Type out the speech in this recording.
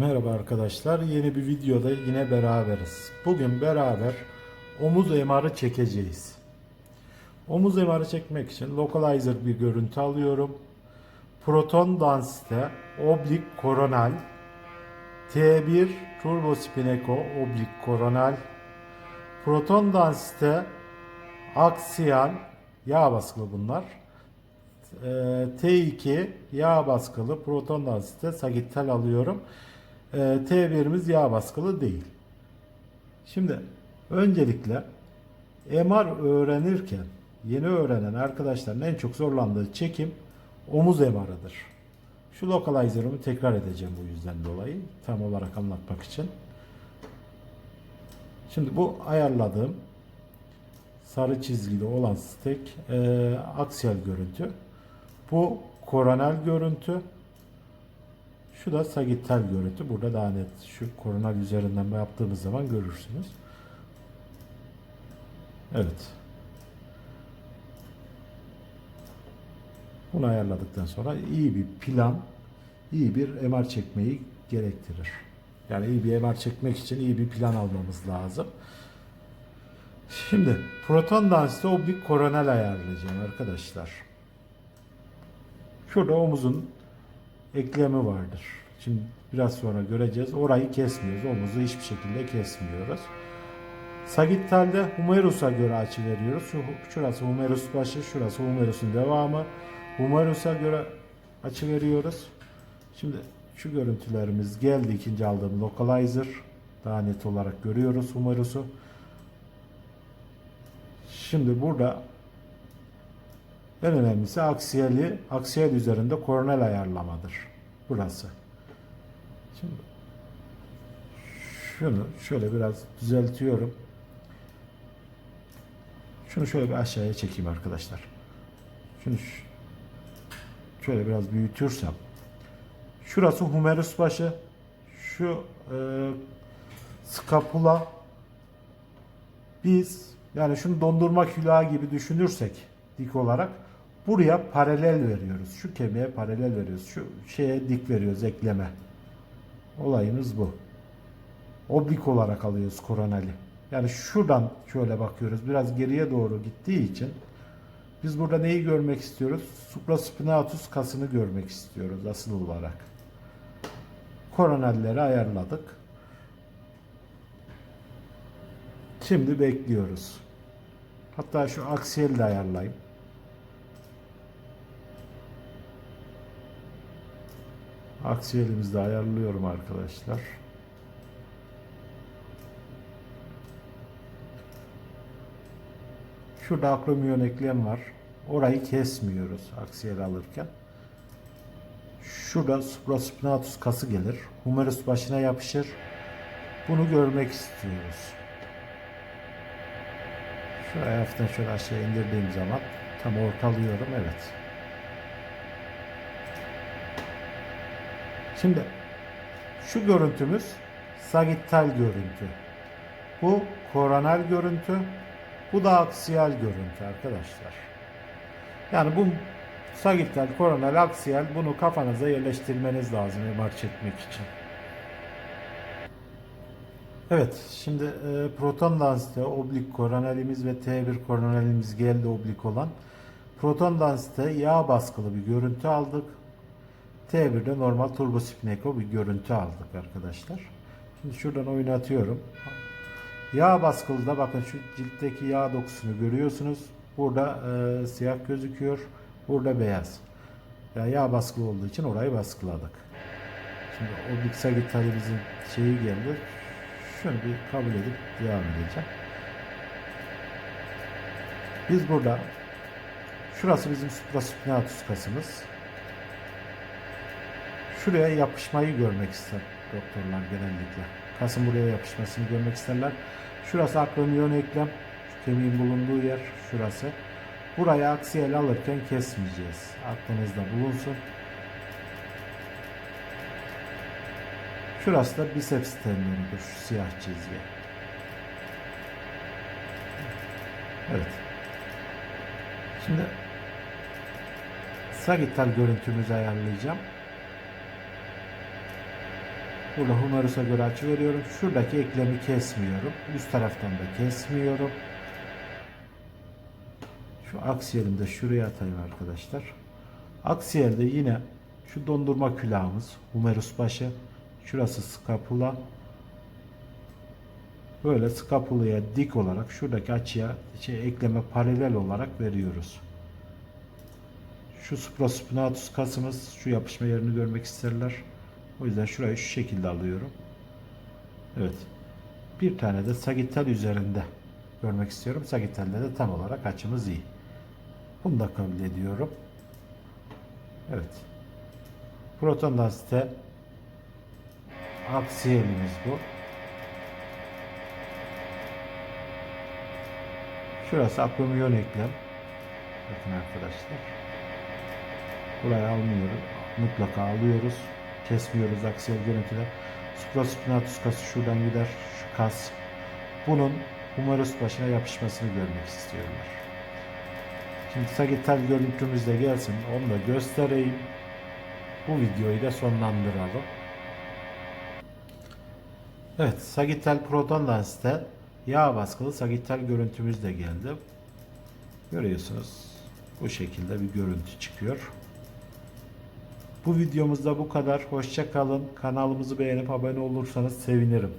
Merhaba arkadaşlar. Yeni bir videoda yine beraberiz. Bugün beraber omuz MR'ı çekeceğiz. Omuz MR'ı çekmek için localizer bir görüntü alıyorum. Proton densite oblik koronal T1 turbo spin echo oblik koronal proton densite aksiyal yağ baskılı bunlar. Ee, T2 yağ baskılı proton densite sagittal alıyorum. Ee, T1'imiz yağ baskılı değil. Şimdi öncelikle MR öğrenirken yeni öğrenen arkadaşların en çok zorlandığı çekim omuz MR'ıdır. Şu localizer'ımı tekrar edeceğim bu yüzden dolayı tam olarak anlatmak için. Şimdi bu ayarladığım sarı çizgili olan stek e, aksiyel görüntü. Bu koronal görüntü. Şu da sagittal görüntü. Burada daha net şu koronal üzerinden yaptığımız zaman görürsünüz. Evet. Bunu ayarladıktan sonra iyi bir plan, iyi bir MR çekmeyi gerektirir. Yani iyi bir MR çekmek için iyi bir plan almamız lazım. Şimdi proton densite oblik koronal ayarlayacağım arkadaşlar. Şurada omuzun eklemi vardır. Şimdi biraz sonra göreceğiz. Orayı kesmiyoruz. Omuzu hiçbir şekilde kesmiyoruz. Sagittal'de humerus'a göre açı veriyoruz. Şu, şurası humerus başı, şurası humerus'un devamı. Humerus'a göre açı veriyoruz. Şimdi şu görüntülerimiz geldi. ikinci aldığım localizer. Daha net olarak görüyoruz humerus'u. Şimdi burada en önemlisi aksiyeli, aksiyel üzerinde koronel ayarlamadır. Burası. Şimdi şunu şöyle biraz düzeltiyorum. Şunu şöyle bir aşağıya çekeyim arkadaşlar. Şunu şöyle biraz büyütürsem. Şurası humerus başı. Şu e, skapula biz yani şunu dondurma külahı gibi düşünürsek dik olarak buraya paralel veriyoruz. Şu kemiğe paralel veriyoruz. Şu şeye dik veriyoruz ekleme. Olayımız bu. Oblik olarak alıyoruz koronali. Yani şuradan şöyle bakıyoruz. Biraz geriye doğru gittiği için biz burada neyi görmek istiyoruz? Supraspinatus kasını görmek istiyoruz asıl olarak. Koronalleri ayarladık. Şimdi bekliyoruz. Hatta şu aksiyeli de ayarlayayım. Aksiyelimizi de ayarlıyorum arkadaşlar. Şurada akromyon eklem var. Orayı kesmiyoruz aksiyel alırken. Şurada supraspinatus kası gelir. Humerus başına yapışır. Bunu görmek istiyoruz. Şuraya hafiften şöyle aşağı indirdiğim zaman tam ortalıyorum. Evet. Şimdi şu görüntümüz sagittal görüntü. Bu koronal görüntü. Bu da aksiyal görüntü arkadaşlar. Yani bu sagittal, koronal, aksiyal bunu kafanıza yerleştirmeniz lazım MR çekmek için. Evet, şimdi e, proton densite oblik koronalimiz ve T1 koronalimiz geldi oblik olan. Proton densite yağ baskılı bir görüntü aldık. T1'de normal turbospineko bir görüntü aldık arkadaşlar. Şimdi şuradan oynatıyorum. Yağ baskılıda bakın şu ciltteki yağ dokusunu görüyorsunuz. Burada e, siyah gözüküyor. Burada beyaz. Yani yağ baskılı olduğu için orayı baskıladık. Şimdi oblik sagitalimizin şeyi geldi. Şunu bir kabul edip devam edeceğim. Biz burada şurası bizim supraspinatus kasımız. Şuraya yapışmayı görmek ister doktorlar genellikle. Kasın buraya yapışmasını görmek isterler. Şurası akromyon eklem. Şu kemiğin bulunduğu yer şurası. Buraya aksiyel alırken kesmeyeceğiz. Aklınızda bulunsun. Şurası da biceps tendonudur. Şu siyah çizgi. Evet. Şimdi sagittal görüntümüzü ayarlayacağım. Burada humerus'a göre açı veriyorum. Şuradaki eklemi kesmiyorum. Üst taraftan da kesmiyorum. Şu aksiyelimi de şuraya atayım arkadaşlar. Aksiyelde yine şu dondurma külahımız, humerus başı, şurası skapula. Böyle skapulaya dik olarak şuradaki açıya şey, ekleme paralel olarak veriyoruz. Şu supraspinatus kasımız şu yapışma yerini görmek isterler. O yüzden şurayı şu şekilde alıyorum. Evet. Bir tane de sagittal üzerinde görmek istiyorum. Sagittalde de tam olarak açımız iyi. Bunu da kabul ediyorum. Evet. Proton densite aksiyelimiz bu. Şurası akromyon eklem. Bakın arkadaşlar. Burayı almıyoruz. Mutlaka alıyoruz. Kesmiyoruz aksiyel görüntüler. Supraspinatus kası şuradan gider. Şu kas. Bunun humerus başına yapışmasını görmek istiyorlar. Şimdi sagittal görüntümüz de gelsin. Onu da göstereyim. Bu videoyu da sonlandıralım. Evet, sagittal proton lens'te yağ baskılı sagittal görüntümüz de geldi. Görüyorsunuz. Bu şekilde bir görüntü çıkıyor. Bu videomuzda bu kadar. Hoşça kalın. Kanalımızı beğenip abone olursanız sevinirim.